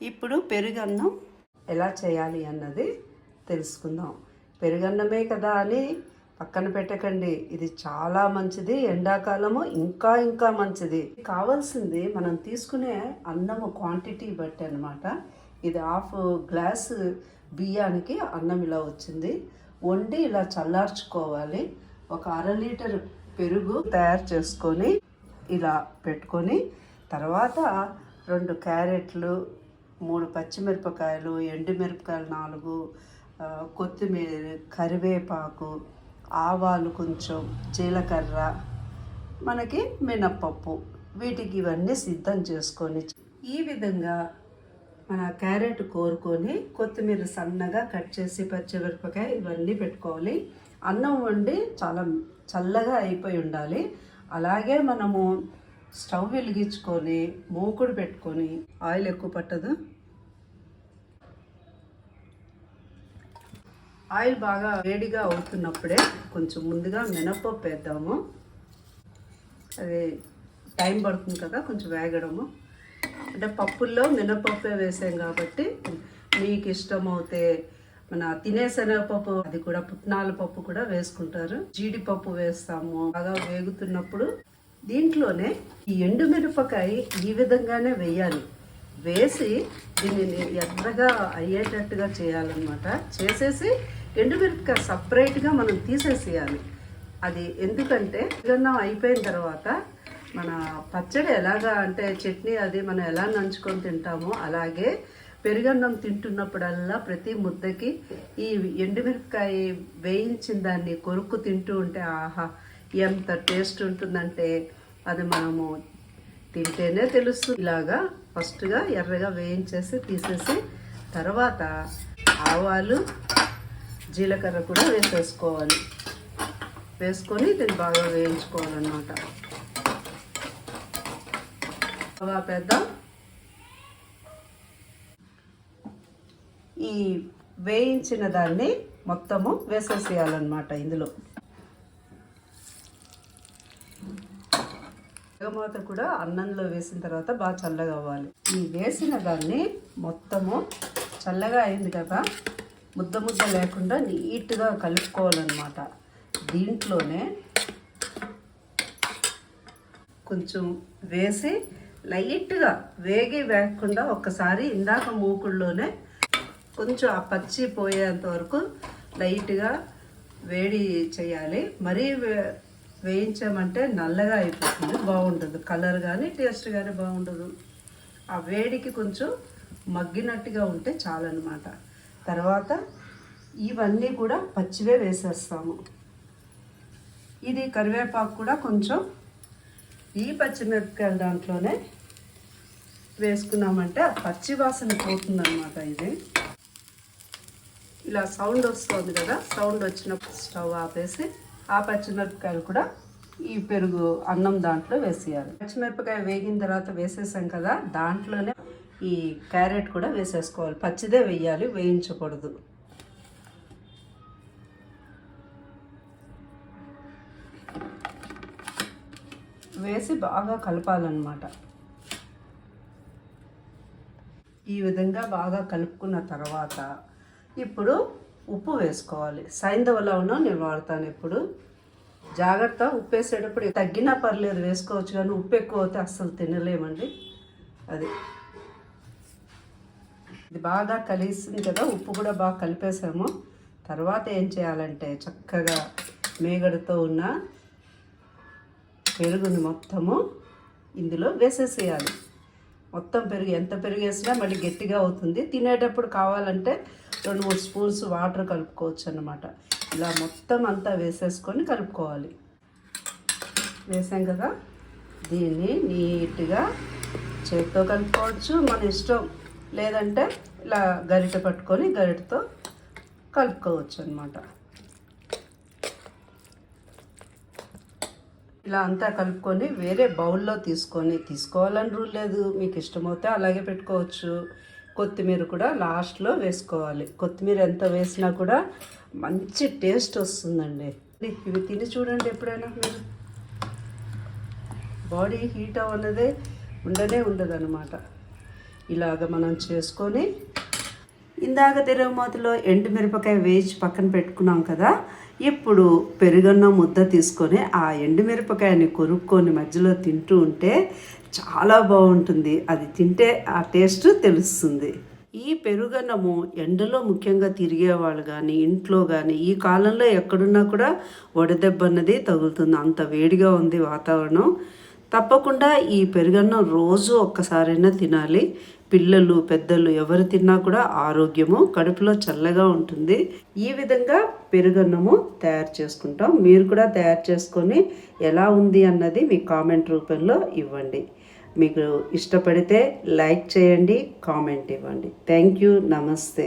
ఇప్పుడు పెరుగన్నం ఎలా చేయాలి అన్నది తెలుసుకుందాం. పెరుగన్నమే కదా అని పక్కన పెట్టకండి. ఇది చాలా మంచిది. ఎండాకాలము ఇంకా ఇంకా మంచిది. కావాల్సింది మనం తీసుకునే అన్నము క్వాంటిటీ బట్టి అన్నమాట. ఇది హాఫ్ గ్లాస్ బియ్యానికి అన్నం ఇలా వచ్చింది. వండి ఇలా చల్లార్చుకోవాలి. ఒక అర లీటర్ పెరుగు తయారు చేసుకొని ఇలా పెట్టుకొని తర్వాత రెండు క్యారెట్లు మూడు పచ్చిమిరపకాయలు ఎండుమిరపకాయలు నాలుగు కొత్తిమీర కరివేపాకు ఆవాలు కొంచెం జీలకర్ర మనకి మినప్పప్పు. వీటికి ఇవన్నీ సిద్ధం చేసుకొని ఈ విధంగా మన క్యారెట్ కోరుకొని కొత్తిమీర సన్నగా కట్ చేసి పచ్చిమిరపకాయ ఇవన్నీ పెట్టుకోవాలి. అన్నం వండి చాలా చల్లగా అయిపోయి ఉండాలి. అలాగే మనము స్టవ్ వెలిగించుకొని మూకుడు పెట్టుకొని ఆయిల్ ఎక్కువ పట్టదు. ఆయిల్ బాగా వేడిగా అవుతున్నప్పుడే కొంచెం ముందుగా మినపప్పు వేద్దాము. అది టైం పడుతుంది కదా కొంచెం వేగడము. అంటే పప్పుల్లో మినపప్పే వేసాం కాబట్టి మీకు ఇష్టమవుతే మన తినే శనగపప్పు అది కూడా పుట్నాల పప్పు కూడా వేసుకుంటారు. జీడిపప్పు వేస్తాము. బాగా వేగుతున్నప్పుడు దీంట్లోనే ఈ ఎండుమిరపకాయ ఈ విధంగానే వేయాలి. వేసి దీనిని ఎర్రగా అయ్యేటట్టుగా చేయాలన్నమాట. చేసేసి ఎండుమిరపకాయ సపరేట్గా మనం తీసేసేయాలి. అది ఎందుకంటే అన్నం అయిపోయిన తర్వాత మన పచ్చడి ఎలాగా అంటే చట్నీ అది మనం ఎలా నంచుకొని తింటామో అలాగే పెరుగన్నం తింటున్నప్పుడల్లా ప్రతి ముద్దకి ఈ ఎండుమిరపకాయ వేయించిన దాన్ని కొరుక్కు తింటూ ఉంటే ఆహా ఎంత టేస్ట్ ఉంటుందంటే అది మనము తింటేనే తెలుస్తుంది. ఇలాగా ఫస్ట్గా ఎర్రగా వేయించేసి తీసేసి తర్వాత ఆవాలు జీలకర్ర కూడా వేసేసుకోవాలి. వేసుకొని దీన్ని బాగా వేయించుకోవాలన్నమాట. బాగా పెద్ద ఈ వేయించిన దాన్ని మొత్తము వేసేసేయాలన్నమాట ఇందులో. వేగమాత కూడా అన్నంలో వేసిన తర్వాత బాగా చల్లగా అవ్వాలి. ఈ వేసిన దాన్ని మొత్తము చల్లగా అయింది కదా ముద్ద ముద్ద లేకుండా నీట్గా కలుపుకోవాలన్నమాట. దీంట్లోనే కొంచెం వేసి లైట్గా వేగి వేగకుండా ఒక్కసారి ఇందాక మూకుల్లోనే కొంచెం ఆ పచ్చి పోయేంత వరకు లైట్గా వేడి చేయాలి. మరీ వేయించామంటే నల్లగా అయిపోతుంది బాగుండదు. కలర్ కానీ టేస్ట్ కానీ బాగుండదు. ఆ వేడికి కొంచెం మగ్గినట్టుగా ఉంటే చాలన్నమాట. తర్వాత ఇవన్నీ కూడా పచ్చివే వేసేస్తాము. ఇది కరివేపాకు కూడా కొంచెం ఈ పచ్చిమిరపకాయల దాంట్లోనే వేసుకున్నామంటే ఆ పచ్చి వాసన పోతుందన్నమాట ఇది. ఇలా సౌండ్ వస్తుంది కదా సౌండ్ వచ్చినప్పుడు స్టవ్ ఆపేసి ఆ పచ్చిమిరపకాయలు కూడా ఈ పెరుగు అన్నం దాంట్లో వేసేయాలి. పచ్చిమిరపకాయ వేగిన తర్వాత వేసేసాం కదా దాంట్లోనే ఈ క్యారెట్ కూడా వేసేసుకోవాలి. పచ్చిదే వేయాలి వేయించకూడదు. వేసి బాగా కలపాలన్నమాట. ఈ విధంగా బాగా కలుపుకున్న తర్వాత ఇప్పుడు ఉప్పు వేసుకోవాలి. సైంధవ లవణం నేను వాడతాను ఎప్పుడు. జాగ్రత్త ఉప్పు వేసేటప్పుడు తగ్గినా పర్లేదు వేసుకోవచ్చు కానీ ఉప్పు ఎక్కువ అవుతే అస్సలు తినలేమండి. అది. ఇది బాగా కలిసింది కదా ఉప్పు కూడా బాగా కలిపేసాము. తర్వాత ఏం చేయాలంటే చక్కగా మేగడతో ఉన్న పెరుగుని మొత్తము ఇందులో వేసేసేయాలి. మొత్తం పెరుగు ఎంత పెరిగేసినా మళ్ళీ గట్టిగా అవుతుంది. తినేటప్పుడు కావాలంటే రెండు మూడు స్పూన్స్ వాటర్ కలుపుకోవచ్చు అన్నమాట. ఇలా మొత్తం అంతా వేసేసుకొని కలుపుకోవాలి. వేసాం కదా? దీన్ని నీట్గా చేతితో కలుపుకోవచ్చు. మన ఇష్టం లేదంటే ఇలా గరిటె పట్టుకొని గరిటెతో కలుపుకోవచ్చు అనమాట ఇలా అంతా కలుపుకొని వేరే బౌల్లో తీసుకొని తీసుకోవాలని రూల్ లేదు. మీకు ఇష్టమైతే అలాగే పెట్టుకోవచ్చు. కొత్తిమీర కూడా లాస్ట్లో వేసుకోవాలి. కొత్తిమీర ఎంత వేసినా కూడా మంచి టేస్ట్ వస్తుందండి. ఇవి తిని చూడండి ఎప్పుడైనా మీరు. బాడీ హీట్ అవ్వనదే ఉండనే ఉండదు అనమాట ఇలాగ మనం చేసుకొని ఇందాక తిరగమూతలో ఎండుమిరపకాయ వేసి పక్కన పెట్టుకున్నాం కదా ఇప్పుడు పెరుగన్న ముద్ద తీసుకొని ఆ ఎండుమిరపకాయని కొనుక్కొని మధ్యలో తింటూ ఉంటే చాలా బాగుంటుంది. అది తింటే ఆ టేస్ట్ తెలుస్తుంది. ఈ పెరుగన్నము ఎండలో ముఖ్యంగా తిరిగేవాళ్ళు కానీ ఇంట్లో కానీ ఈ కాలంలో ఎక్కడున్నా కూడా వడదెబ్బ అన్నది తగులుతుంది. అంత వేడిగా ఉంది వాతావరణం. తప్పకుండా ఈ పెరుగన్నం రోజు ఒక్కసారైనా తినాలి. పిల్లలు పెద్దలు ఎవరు తిన్నా కూడా ఆరోగ్యము కడుపులో చల్లగా ఉంటుంది. ఈ విధంగా పెరుగన్నము తయారు చేసుకుంటాం. మీరు కూడా తయారు చేసుకొని ఎలా ఉంది అన్నది మీ కామెంట్ రూపంలో ఇవ్వండి. మీకు ఇష్టపడితే లైక్ చేయండి కామెంట్ ఇవ్వండి. Thank you. నమస్తే.